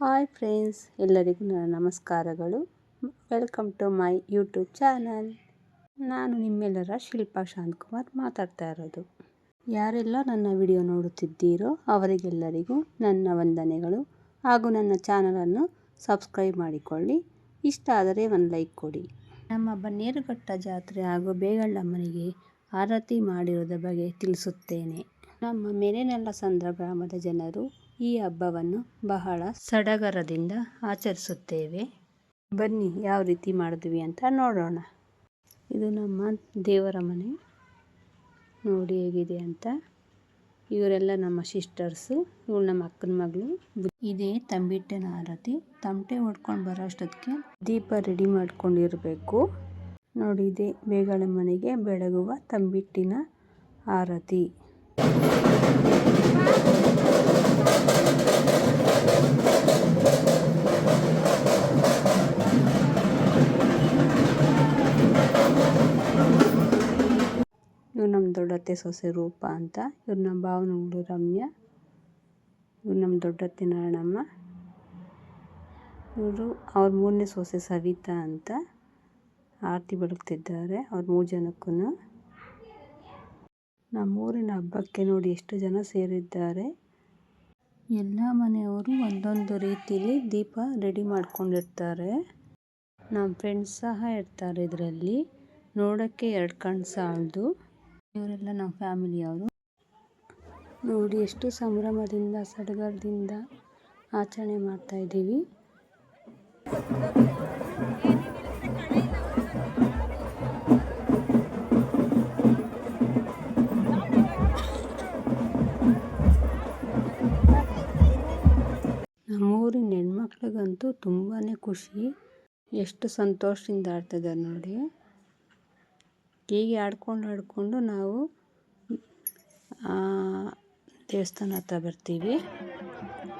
Hi friends, ಎಲ್ಲರಿಗೂ ನನ್ನ ನಮಸ್ಕಾರಗಳು. Welcome to my YouTube channel. ನಾನು ನಿಮ್ಮೆಲ್ಲರ ಶಿಲ್ಪಾ ಶಾಂತಕುಮಾರ್ ಮಾತಾಡ್ತಾ ಇರೋದು. ಯಾರೆಲ್ಲ ನನ್ನ ವಿಡಿಯೋ ನೋಡುತ್ತಿದ್ದೀರೋ ಅವರಿಗೆಲ್ಲರಿಗೂ ನನ್ನ ವಂದನೆಗಳು. ಹಾಗೂ ನನ್ನ ಚಾನಲನ್ನು ಸಬ್ಸ್ಕ್ರೈಬ್ ಮಾಡಿಕೊಳ್ಳಿ. ಇಷ್ಟ ಆದರೆ ಒಂದು ಲೈಕ್ ಕೊಡಿ. ನಮ್ಮ ಬನ್ನೇರುಘಟ್ಟ ಜಾತ್ರೆ ಹಾಗೂ ಬೇಗಳಮ್ಮನಿಗೆ ಆರತಿ ಮಾಡಿರೋದ ಬಗ್ಗೆ ತಿಳಿಸುತ್ತೇನೆ. ನಮ್ಮ ಮೇಲಿನೆಲ್ಲ ಸಂದ್ರ ಗ್ರಾಮದ ಜನರು ಈ ಹಬ್ಬವನ್ನು ಬಹಳ ಸಡಗರದಿಂದ ಆಚರಿಸುತ್ತೇವೆ. ಬನ್ನಿ, ಯಾವ ರೀತಿ ಮಾಡಿದ್ವಿ ಅಂತ ನೋಡೋಣ. ಇದು ನಮ್ಮ ದೇವರ ಮನೆ. ನೋಡಿ ಹೇಗಿದೆ ಅಂತ. ಇವರೆಲ್ಲ ನಮ್ಮ ಸಿಸ್ಟರ್ಸು ಇವಳು ನಮ್ಮ ಅಕ್ಕನ ಮಗಳು. ಇದೇ ತಂಬಿಟ್ಟಿನ ಆರತಿ. ತಮಟೆ ಹೊಡ್ಕೊಂಡು ಬರೋ ಅಷ್ಟೊತ್ತಿಗೆ ದೀಪ ರೆಡಿ ಮಾಡ್ಕೊಂಡಿರಬೇಕು. ನೋಡಿ, ಇದೇ ಬೇಗಳ ಮನೆಗೆ ಬೆಳಗುವ ತಂಬಿಟ್ಟಿನ ಆರತಿ. ಇವ್ರು ನಮ್ಮ ದೊಡ್ಡತ್ತೆ ಸೊಸೆ ರೂಪ ಅಂತ. ಇವ್ರು ನಮ್ಮ ಭಾವನಗಳು ರಮ್ಯ. ಇವ್ರು ನಮ್ಮ ದೊಡ್ಡತ್ತೆ ನಾರಾಯಣಮ್ಮ. ಇವರು ಅವ್ರ ಮೂರನೇ ಸೊಸೆ ಸವಿತಾ ಅಂತ ಆರತಿ ಬೆಳಗ್ತಿದ್ದಾರೆ ಅವ್ರ ಮೂರು ಜನಕ್ಕೂ ನಮ್ಮೂರಿನ ಹಬ್ಬಕ್ಕೆ ನೋಡಿ ಎಷ್ಟು ಜನ ಸೇರಿದ್ದಾರೆ. ಎಲ್ಲ ಮನೆಯವರು ಒಂದೊಂದು ರೀತಿಲಿ ದೀಪ ರೆಡಿ ಮಾಡ್ಕೊಂಡಿರ್ತಾರೆ. ನಮ್ಮ ಫ್ರೆಂಡ್ಸ್ ಸಹ ಇರ್ತಾರೆ ಇದರಲ್ಲಿ. ನೋಡೋಕ್ಕೆ ಎರಡು ಕಣ್ಣು ಸಾಲದು. ಇವರೆಲ್ಲ ನಮ್ಮ ಫ್ಯಾಮಿಲಿಯವರು ನೋಡಿ ಎಷ್ಟು ಸಂಭ್ರಮದಿಂದ, ಸಡಗರದಿಂದ ಆಚರಣೆ ಮಾಡ್ತಾ ಇದ್ದೀವಿ. ನಮ್ಮೂರಿನ ಹೆಣ್ಮಕ್ಳಿಗಂತೂ ತುಂಬಾ ಖುಷಿ. ಎಷ್ಟು ಸಂತೋಷದಿಂದ ಆಡ್ತಿದ್ದಾರೆ ನೋಡಿ. ಹೀಗೆ ಆಡ್ಕೊಂಡು ಆಡಿಕೊಂಡು ನಾವು ದೇವಸ್ಥಾನ ಹತ್ರ ಬರ್ತೀವಿ.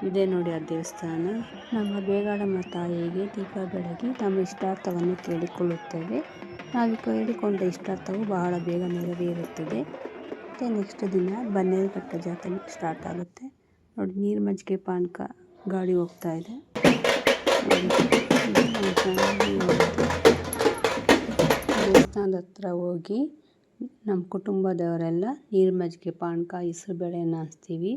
ಇದೇ ನೋಡಿ ಆ ದೇವಸ್ಥಾನ. ನಮ್ಮ ಬೇಗಾಡಮ್ಮ ತಾಯಿಗೆ ದೀಪ ಬೆಳಗಿ ನಮ್ಮ ಇಷ್ಟಾರ್ಥವನ್ನು ಕೇಳಿಕೊಳ್ಳುತ್ತೇವೆ. ನಾವು ಕೇಳಿಕೊಂಡ ಇಷ್ಟಾರ್ಥವು ಬಹಳ ಬೇಗ ನೆರವೇರುತ್ತದೆ. ಮತ್ತು ನೆಕ್ಸ್ಟ್ ದಿನ ಬನ್ನೇರುಘಟ್ಟ ಜಾತ್ರೆ ಸ್ಟಾರ್ಟ್ ಆಗುತ್ತೆ. ನೋಡಿ ನೀರು ಮಜ್ಜಿಗೆ ಪಾನಕ. ಗಾಡಿ ಹೋಗ್ತಾ ಇದೆ. ದೇವಸ್ಥಾನದ ಹತ್ರ ಹೋಗಿ ನಮ್ಮ ಕುಟುಂಬದವರೆಲ್ಲ ನೀರು ಮಜ್ಜಿಗೆ ಪಾನಕ ಹೆಸ್ರುಬೇಳೆನ ಹಂಚ್ತೀವಿ.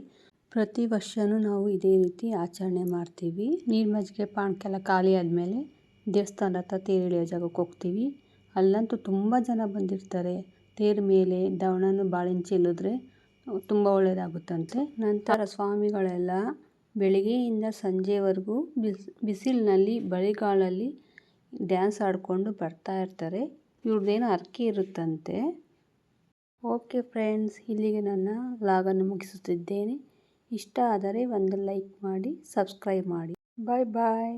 ಪ್ರತಿ ವರ್ಷವೂ ನಾವು ಇದೇ ರೀತಿ ಆಚರಣೆ ಮಾಡ್ತೀವಿ. ನೀರು ಮಜ್ಜಿಗೆ ಪಾನಕ ಎಲ್ಲ ಖಾಲಿ ಆದಮೇಲೆ ದೇವಸ್ಥಾನದ ಹತ್ರ ತೇರು ಎಳೆಯೋ ಜಾಗಕ್ಕೆ ಹೋಗ್ತೀವಿ. ಅಲ್ಲಂತೂ ತುಂಬ ಜನ ಬಂದಿರ್ತಾರೆ. ತೇರ ಮೇಲೆ ದವಣನು ಬಾಳಿನ ಚೆಲ್ಲಿದ್ರೆ ತುಂಬ ಒಳ್ಳೆಯದಾಗುತ್ತಂತೆ ನಂತರ ಸ್ವಾಮಿಗಳೆಲ್ಲ ಬೆಳಗ್ಗೆಯಿಂದ ಸಂಜೆವರೆಗೂ ಬಿಸಿ, ಬಿಸಿಲಿನಲ್ಲಿ ಬರಿಗಾಲಲ್ಲಿ ಡ್ಯಾನ್ಸ್ ಆಡಿಕೊಂಡು ಬರ್ತಾ ಇರ್ತಾರೆ. ಇವ್ರದ್ದೇನೋ ಹರಕೆ ಇರುತ್ತಂತೆ. ಓಕೆ ಫ್ರೆಂಡ್ಸ್, ಇಲ್ಲಿಗೆ ನನ್ನ ಲಾಗನ್ನು ಮುಗಿಸುತ್ತಿದ್ದೇನೆ. ಇಷ್ಟ ಆದರೆ ಒಂದು ಲೈಕ್ ಮಾಡಿ, ಸಬ್ಸ್ಕ್ರೈಬ್ ಮಾಡಿ. ಬಾಯ್ ಬಾಯ್.